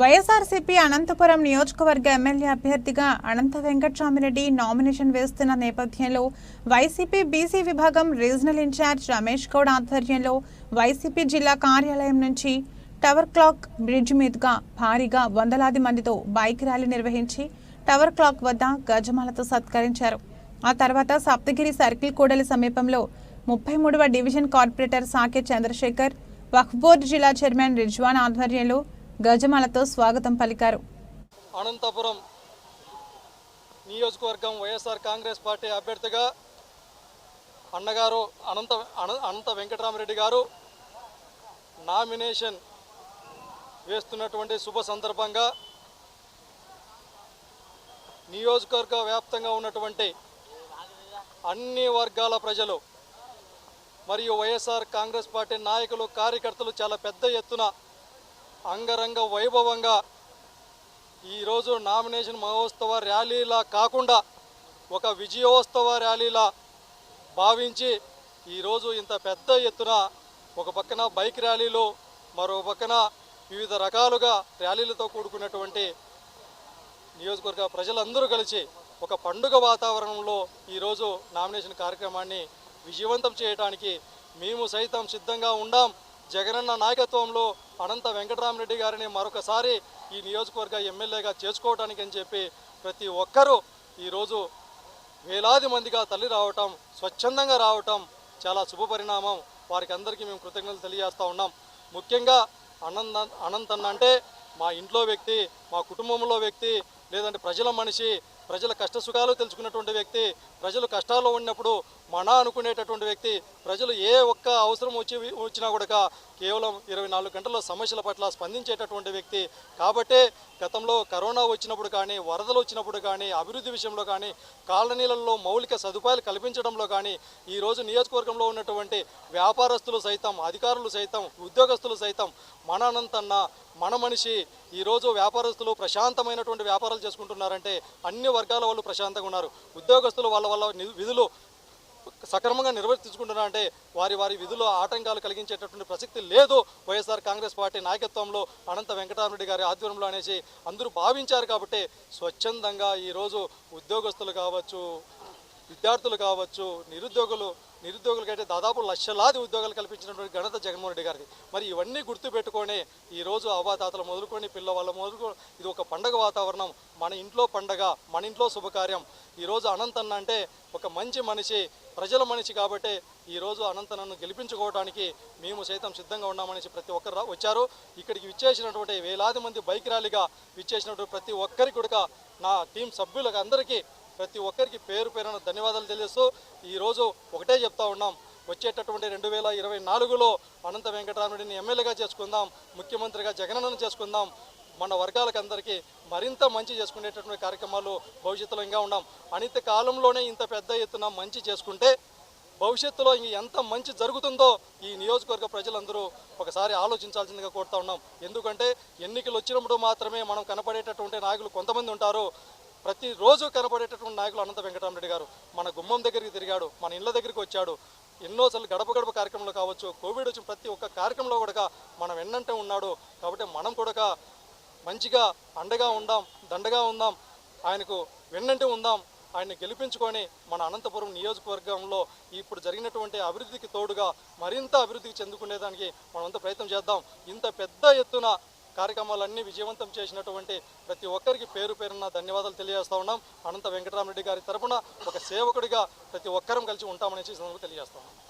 వైఎస్ఆర్సీపీ అనంతపురం నియోజకవర్గ ఎమ్మెల్యే అభ్యర్థిగా అనంత వెంకట్రామిరెడ్డి నామినేషన్ వేస్తున్న నేపథ్యంలో వైసీపీ బీసీ విభాగం రీజనల్ ఇన్ఛార్జ్ రమేష్ గౌడ్ ఆధ్వర్యంలో వైసీపీ జిల్లా కార్యాలయం నుంచి టవర్ క్లాక్ బ్రిడ్జ్ మీదుగా భారీగా వందలాది మందితో బైక్ ర్యాలీ నిర్వహించి టవర్ క్లాక్ వద్ద గజమాలతో సత్కరించారు. ఆ తర్వాత సప్తగిరి సర్కిల్ కూడలి సమీపంలో ముప్పై మూడవ division corporator Sake Chandrashekar Waqf board జిల్లా చైర్మన్ రిజ్వాన్ ఆధ్వర్యంలో గజమాలతో స్వాగతం పలికారు. అనంతపురం నియోజకవర్గం వైఎస్ఆర్ కాంగ్రెస్ పార్టీ అభ్యర్థిగా అన్నగారు అనంత అన- అనంత వెంకటరామరెడ్డి గారు నామినేషన్ వేస్తున్నటువంటి శుభ సందర్భంగా నియోజకవర్గ వ్యాప్తంగా ఉన్నటువంటి అన్ని వర్గాల ప్రజలు మరియు వైఎస్ఆర్ కాంగ్రెస్ పార్టీ నాయకులు కార్యకర్తలు చాలా పెద్ద ఎత్తున అంగరంగ వైభవంగా ఈరోజు నామినేషన్ మహోత్సవ ర్యాలీలా కాకుండా ఒక విజయోత్సవ ర్యాలీలా భావించి ఈరోజు ఇంత పెద్ద ఎత్తున ఒక పక్కన బైక్ ర్యాలీలు మరో పక్కన వివిధ రకాలుగా ర్యాలీలతో కూడుకున్నటువంటి నియోజకవర్గ ప్రజలందరూ కలిసి ఒక పండుగ వాతావరణంలో ఈరోజు నామినేషన్ కార్యక్రమాన్ని విజయవంతం చేయడానికి మేము సైతం సిద్ధంగా ఉండాం. జగనన్న నాయకత్వంలో అనంత వెంకటరామరెడ్డి గారిని మరొకసారి ఈ నియోజకవర్గ ఎమ్మెల్యేగా చేసుకోవడానికి అని చెప్పి ప్రతి ఒక్కరూ ఈరోజు వేలాది మందిగా తల్లి రావటం స్వచ్ఛందంగా రావటం చాలా శుభ పరిణామం. వారికి అందరికీ మేము కృతజ్ఞతలు తెలియజేస్తూ ఉన్నాం. ముఖ్యంగా అనంత అనంతన్న అంటే మా ఇంట్లో వ్యక్తి మా కుటుంబంలో వ్యక్తి లేదంటే ప్రజల మనిషి ప్రజల కష్టసుఖాలు తెలుసుకున్నటువంటి వ్యక్తి ప్రజలు కష్టాల్లో ఉన్నప్పుడు మన అనుకునేటటువంటి వ్యక్తి ప్రజలు ఏ ఒక్క అవసరం వచ్చి వచ్చినా కూడా కేవలం ఇరవై నాలుగు గంటల సమస్యల పట్ల స్పందించేటటువంటి వ్యక్తి. కాబట్టే గతంలో కరోనా వచ్చినప్పుడు కానీ వరదలు వచ్చినప్పుడు కానీ అభివృద్ధి విషయంలో కానీ కాలనీలలో మౌలిక సదుపాయాలు కల్పించడంలో కానీ ఈరోజు నియోజకవర్గంలో ఉన్నటువంటి వ్యాపారస్తులు సైతం అధికారులు సైతం ఉద్యోగస్తులు సైతం మన అనంతన్న మన మనిషి ఈరోజు వ్యాపారస్తులు ప్రశాంతమైనటువంటి వ్యాపారాలు చేసుకుంటున్నారంటే అన్ని వర్గాల వాళ్ళు ప్రశాంతంగా ఉన్నారు. ఉద్యోగస్తులు వాళ్ళ వాళ్ళ విధులు సక్రమంగా నిర్వర్తించుకుంటున్నారంటే వారి వారి విధుల్లో ఆటంకాలు కలిగించేటటువంటి ప్రసక్తి లేదు. వైఎస్ఆర్ కాంగ్రెస్ పార్టీ నాయకత్వంలో అనంత వెంకటరామరెడ్డి గారి ఆధ్వర్యంలో అనేసి అందరూ భావించారు కాబట్టి స్వచ్ఛందంగా ఈరోజు ఉద్యోగస్తులు కావచ్చు విద్యార్థులు కావచ్చు నిరుద్యోగులు నిరుద్యోగులకైతే దాదాపు లక్షలాది ఉద్యోగాలు కల్పించినటువంటి ఘనత జగన్మోహన్ రెడ్డి గారిది. మరి ఇవన్నీ గుర్తుపెట్టుకొని ఈరోజు అవాతాతలు మొదలుకొని పిల్లవాళ్ళ మొదలుకొని ఇది ఒక పండగ వాతావరణం. మన ఇంట్లో పండగ మన ఇంట్లో శుభకార్యం. ఈరోజు అనంతన్న అంటే ఒక మంచి మనిషి ప్రజల మనిషి కాబట్టి ఈరోజు అనంతనన్ను గెలిపించుకోవడానికి మేము సైతం సిద్ధంగా ఉన్నామనేసి ప్రతి ఒక్కరు వచ్చారు. ఇక్కడికి విచ్చేసినటువంటి వేలాది మంది బైక్ ర్యాలీగా విచ్చేసినటువంటి ప్రతి ఒక్కరికి కూడా నా టీం సభ్యులకు అందరికీ ప్రతి ఒక్కరికి పేరు పేరున ధన్యవాదాలు తెలియస్తూ ఈరోజు ఒకటే చెప్తా ఉన్నాం. వచ్చేటటువంటి రెండు వేల ఇరవై నాలుగులో అనంత వెంకటరామరెడ్డిని ఎమ్మెల్యేగా చేసుకుందాం ముఖ్యమంత్రిగా జగనన్న చేసుకుందాం. మన వర్గాలకందరికీ మరింత మంచి చేసుకునేటటువంటి కార్యక్రమాలు భవిష్యత్తులో ఇంకా ఉన్నాం అనిత కాలంలోనే ఇంత పెద్ద ఎత్తున మంచి చేసుకుంటే భవిష్యత్తులో ఇంక ఎంత మంచి జరుగుతుందో ఈ నియోజకవర్గ ప్రజలందరూ ఒకసారి ఆలోచించాల్సిందిగా కోరుతా ఉన్నాం. ఎందుకంటే ఎన్నికలు వచ్చినప్పుడు మాత్రమే మనం కనపడేటటువంటి నాయకులు కొంతమంది ఉంటారు. ప్రతిరోజు కనబడేటటువంటి నాయకులు అనంత వెంకటరామరెడ్డి గారు మన గుమ్మం దగ్గరికి తిరిగాడు మన ఇళ్ళ దగ్గరికి వచ్చాడు. ఎన్నోసార్లు గడప గడప కార్యక్రమంలో కావచ్చు కోవిడ్ వచ్చిన ప్రతి ఒక్క కార్యక్రమంలో కూడా మనం వెన్నంటే ఉన్నాడు. కాబట్టి మనం కూడా మంచిగా అండగా ఉందాం దండగా ఉందాం ఆయనకు వెన్నంటే ఉందాం ఆయన్ని గెలిపించుకొని మన అనంతపురం నియోజకవర్గంలో ఇప్పుడు జరిగినటువంటి అభివృద్ధికి తోడుగా మరింత అభివృద్ధికి చెందుకునేదానికి మనమంతా ప్రయత్నం చేద్దాం. ఇంత పెద్ద ఎత్తున కార్యక్రమాలన్నీ విజయవంతం చేసినటువంటి ప్రతి ఒక్కరికి పేరు పేరున ధన్యవాదాలు తెలియజేస్తా ఉన్నాం. అనంత వెంకటరామరెడ్డి గారి తరపున ఒక సేవకుడిగా ప్రతి ఒక్కరం కలిసి ఉంటామనేసి ఈ సందర్భంగా